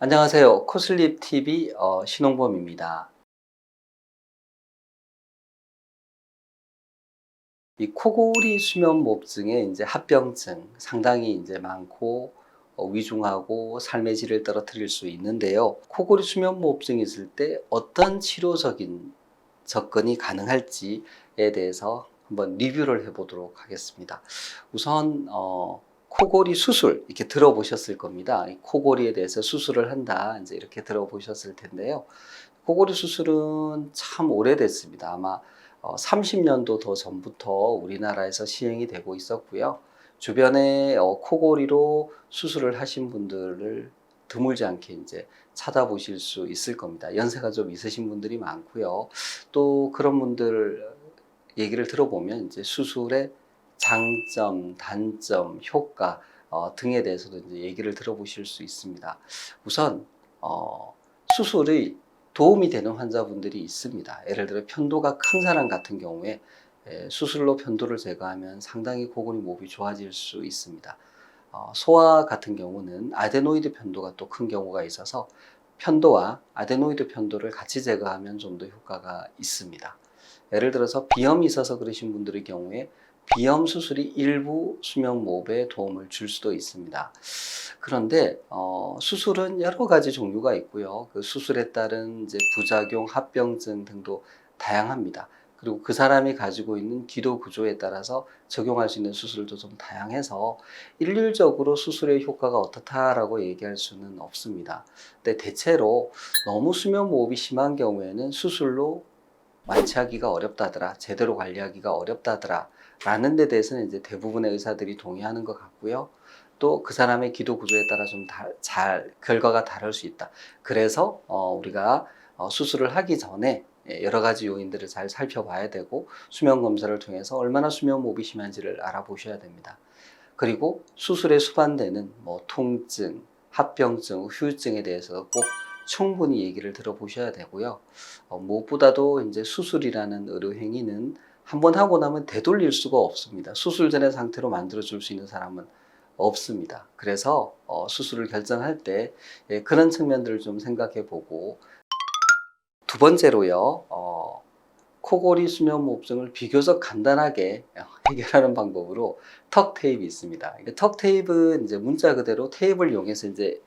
안녕하세요. 코슬립 TV 어, 신홍범입니다. 이 코골이 수면무호흡증의 이제 합병증 상당히 이제 많고 어, 위중하고 삶의 질을 떨어뜨릴 수 있는데요. 코골이 수면무호흡증이 있을 때 어떤 치료적인 접근이 가능할지에 대해서 한번 리뷰를 해보도록 하겠습니다. 우선 어, 코골이 수술 이렇게 들어보셨을 겁니다. 이 코골이에 대해서 수술을 한다 이제 이렇게 들어보셨을 텐데요. 코골이 수술은 참 오래됐습니다. 아마 어, 30년도 더 전부터 우리나라에서 시행이 되고 있었고요. 주변에 어, 코골이로 수술을 하신 분들을 드물지 않게 이제 찾아보실 수 있을 겁니다. 연세가 좀 있으신 분들이 많고요. 또 그런 분들 얘기를 들어보면 이제 수술의 장점, 단점, 효과 어, 등에 대해서도 이제 얘기를 들어보실 수 있습니다. 우선 어, 수술이 도움이 되는 환자분들이 있습니다. 예를 들어 편도가 큰 사람 같은 경우에 에, 수술로 편도를 제거하면 상당히 고골이 목이 좋아질 수 있습니다. 어, 소아 같은 경우는 아데노이드 편도가 또 큰 경우가 있어서 편도와 아데노이드 편도를 같이 제거하면 좀 더 효과가 있습니다. 예를 들어서 비염이 있어서 그러신 분들의 경우에 비염 수술이 일부 수면 모호에 도움을 줄 수도 있습니다. 그런데 어, 수술은 여러 가지 종류가 있고요. 그 수술에 따른 이제 부작용, 합병증 등도 다양합니다. 그리고 그 사람이 가지고 있는 기도 구조에 따라서 적용할 수 있는 수술도 좀 다양해서 일률적으로 수술의 효과가 어떻다라고 얘기할 수는 없습니다. 근데 대체로 너무 수면 모호흡이 심한 경우에는 수술로 완치하기가 어렵다더라, 제대로 관리하기가 어렵다더라, 라는 데 대해서는 이제 대부분의 의사들이 동의하는 것 같고요. 또 그 사람의 기도 구조에 따라 좀 잘 결과가 다를 수 있다. 그래서 어, 우리가 어, 수술을 하기 전에 예, 여러 가지 요인들을 잘 살펴봐야 되고 수면 검사를 통해서 얼마나 수면 모흡이 심한지를 알아보셔야 됩니다. 그리고 수술에 수반되는 뭐 통증, 합병증, 후유증에 대해서 꼭 충분히 얘기를 들어보셔야 되고요. 어, 무엇보다도 이제 수술이라는 의료 행위는 한 번 하고 나면 되돌릴 수가 없습니다. 수술 전의 상태로 만들어 줄 수 있는 사람은 없습니다. 그래서 어, 수술을 결정할 때 예, 그런 측면들을 좀 생각해 보고 두 번째로요. 어, 코골이 수면 무호흡증을 비교적 간단하게 해결하는 방법으로 턱 테이프 있습니다. 턱 테이프는 이제 문자 그대로 테이프를 이용해서 이제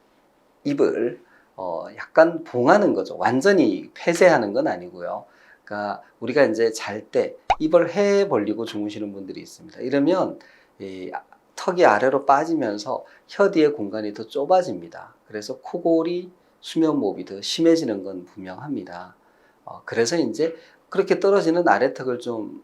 입을 어, 약간 봉하는 거죠. 완전히 폐쇄하는 건 아니고요. 그러니까 우리가 이제 잘 때 입을 해 벌리고 주무시는 분들이 있습니다. 이러면 이 턱이 아래로 빠지면서 혀 뒤의 공간이 더 좁아집니다. 그래서 코골이 수면 모흡이 더 심해지는 건 분명합니다. 어, 그래서 이제 그렇게 떨어지는 아래턱을 좀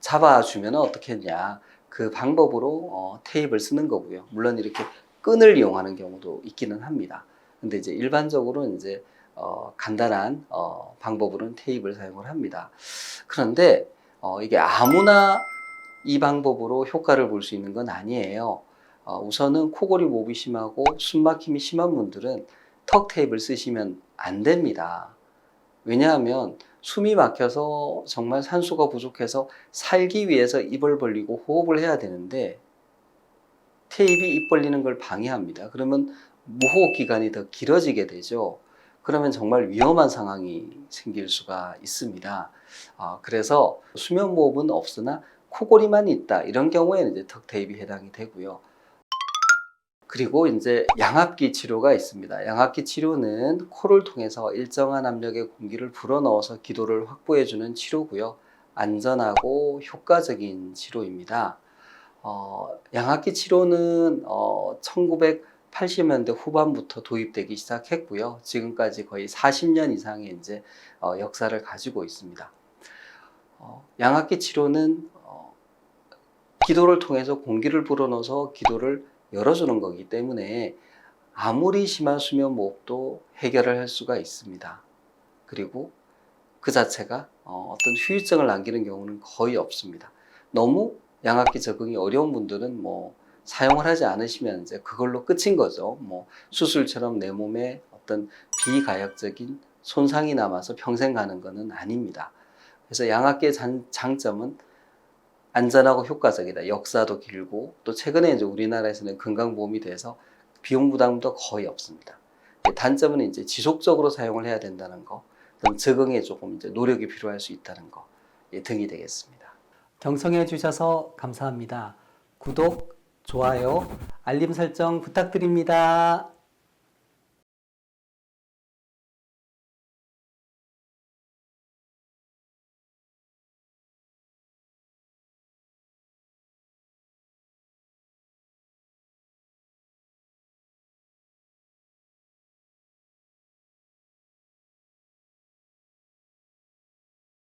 잡아주면 어떻게 했냐. 그 방법으로 어, 테이프를 쓰는 거고요. 물론 이렇게 끈을 이용하는 경우도 있기는 합니다. 근데 이제 일반적으로 이제 어, 간단한 어, 방법으로는 테이프를 사용을 합니다. 그런데 어, 이게 아무나 이 방법으로 효과를 볼 수 있는 건 아니에요. 어, 우선은 코골이 목이 심하고 숨막힘이 심한 분들은 턱 테이프를 쓰시면 안 됩니다. 왜냐하면 숨이 막혀서 정말 산소가 부족해서 살기 위해서 입을 벌리고 호흡을 해야 되는데 테이프이 입 벌리는 걸 방해합니다. 그러면 무호흡 기간이 더 길어지게 되죠. 그러면 정말 위험한 상황이 생길 수가 있습니다. 아, 그래서 수면 무호흡은 없으나 코골이만 있다 이런 경우에는 이제 턱 테이프 해당이 되고요. 그리고 이제 양압기 치료가 있습니다. 양압기 치료는 코를 통해서 일정한 압력의 공기를 불어넣어서 기도를 확보해주는 치료고요. 안전하고 효과적인 치료입니다. 어, 양압기 치료는 어, 1980년대 후반부터 도입되기 시작했고요. 지금까지 거의 40년 이상의 이제 어, 역사를 가지고 있습니다. 어, 양압기 치료는 어, 기도를 통해서 공기를 불어넣어서 기도를 열어주는 거기 때문에 아무리 심한 수면 무호흡도 해결을 할 수가 있습니다. 그리고 그 자체가 어, 어떤 후유증을 남기는 경우는 거의 없습니다. 너무 양압기 적응이 어려운 분들은 뭐 사용을 하지 않으시면 이제 그걸로 끝인 거죠. 뭐 수술처럼 내 몸에 어떤 비가역적인 손상이 남아서 평생 가는 것은 아닙니다. 그래서 양압기의 장점은 안전하고 효과적이다. 역사도 길고 또 최근에 이제 우리나라에서는 건강보험이 돼서 비용 부담도 거의 없습니다. 단점은 이제 지속적으로 사용을 해야 된다는 거, 적응에 조금 이제 노력이 필요할 수 있다는 거 예, 등이 되겠습니다. 경청해 주셔서 감사합니다. 구독, 좋아요, 알림 설정 부탁드립니다.